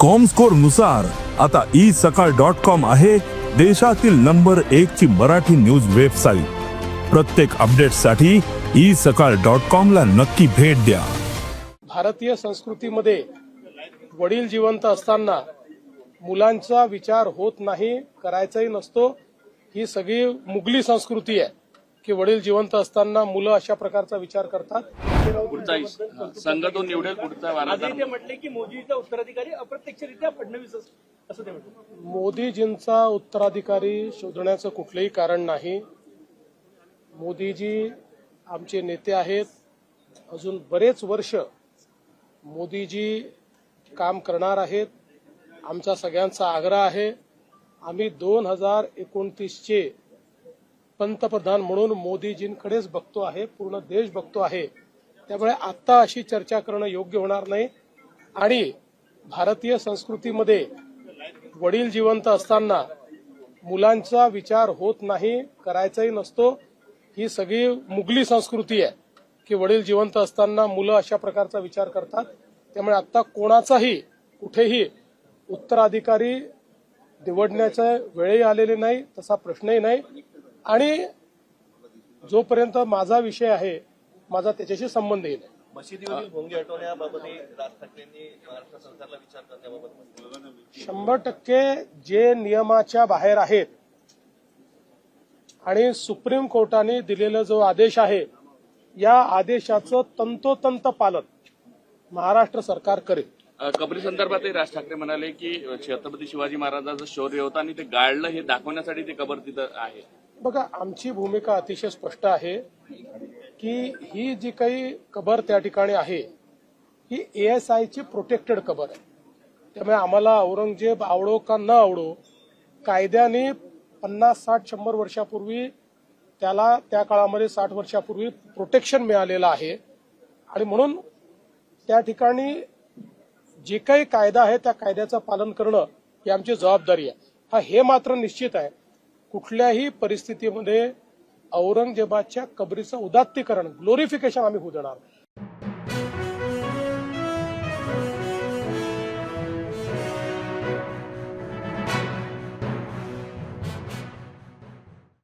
कॉमस्कोरनुसार आता ई सकाळ dot com आहे देशातील नंबर एक ची मराठी न्यूज वेबसाईट प्रत्येक अपडेटसाठी ई सकाळ डॉट कॉम ला नक्की भेट द्या. भारतीय संस्कृतीमध्ये वडील जिवंत असताना मुलांचा विचार होत नाही करायचाही नसतो. ही सगळी मुघली संस्कृती आहे. की वडील जिवंत असताना मुलं अशा प्रकारचा विचार करतात? पुढचा इस- संघ तो निवडेल पुढचा म्हटले की मोदीचा उत्तराधिकारी अप्रत्यक्षरित्या फडणवीस असं ते म्हटले. मोदीजींचा उत्तराधिकारी शोधण्याचं कुठलंही कारण नाही. मोदीजी आमचे नेते आहेत. अजून बरेच वर्ष मोदीजी काम करणार आहेत. आमचा सगळ्यांचा आग्रह आहे. आम्ही दोन हजार एकोणतीसचे पंतप्रधान म्हणून मोदीजींकडेच बघतो आहे पूर्ण देश बघतो आहे. त्यामुळे आत्ता अशी चर्चा करणं योग्य होणार नाही. आणि भारतीय संस्कृतीमध्ये वडील जिवंत असताना मुलांचा विचार होत नाही करायचाही नसतो. ही सगळी मुघली संस्कृती आहे की वडील जिवंत असताना मुलं अशा प्रकारचा विचार करतात. त्यामुळे आता कोणाचाही कुठेही उत्तराधिकारी निवडण्याच्या वेळही आलेले नाही तसा प्रश्नही नाही. आणि जोपर्यंत माझा विषय आहे माझा त्याच्याशी संबंधही नाही मशिदीवरील भोंगे हटवण्याबाबतही राज ठाकरेंनी महाराष्ट्र सरकारला विचार करण्याबाबत म्हटलं. शंभर टक्के जे नियमाच्या बाहेर आहेत आणि सुप्रीम कोर्टाने दिलेला जो आदेश आहे या आदेशाचं तंतोतंत पालन महाराष्ट्र सरकार करेल. कबरी संदर्भातही राज ठाकरे म्हणाले की छत्रपती शिवाजी महाराजांचं शौर्य होतं आणि ते गाळलं हे दाखवण्यासाठी ते कबर तिथं आहे. बघा आमची भूमिका अतिशय स्पष्ट आहे की ही जी काही कबर त्या ठिकाणी आहे ही एएसआयची प्रोटेक्टेड कबर आहे. त्यामुळे आम्हाला औरंगजेब आवडो का न आवडो कायद्याने पन्नास साठ शंभर वर्षापूर्वी त्याला त्या काळामध्ये साठ वर्षापूर्वी प्रोटेक्शन मिळालेलं आहे. आणि म्हणून त्या ठिकाणी जे काही कायदा आहे त्या कायद्याचं पालन करणं ही आमची जबाबदारी आहे. हा हे मात्र निश्चित आहे. कुठल्याही परिस्थितीमध्ये औरंगजेबाच्या कबरीचं उदात्तीकरण ग्लोरिफिकेशन आम्ही होऊ देणार.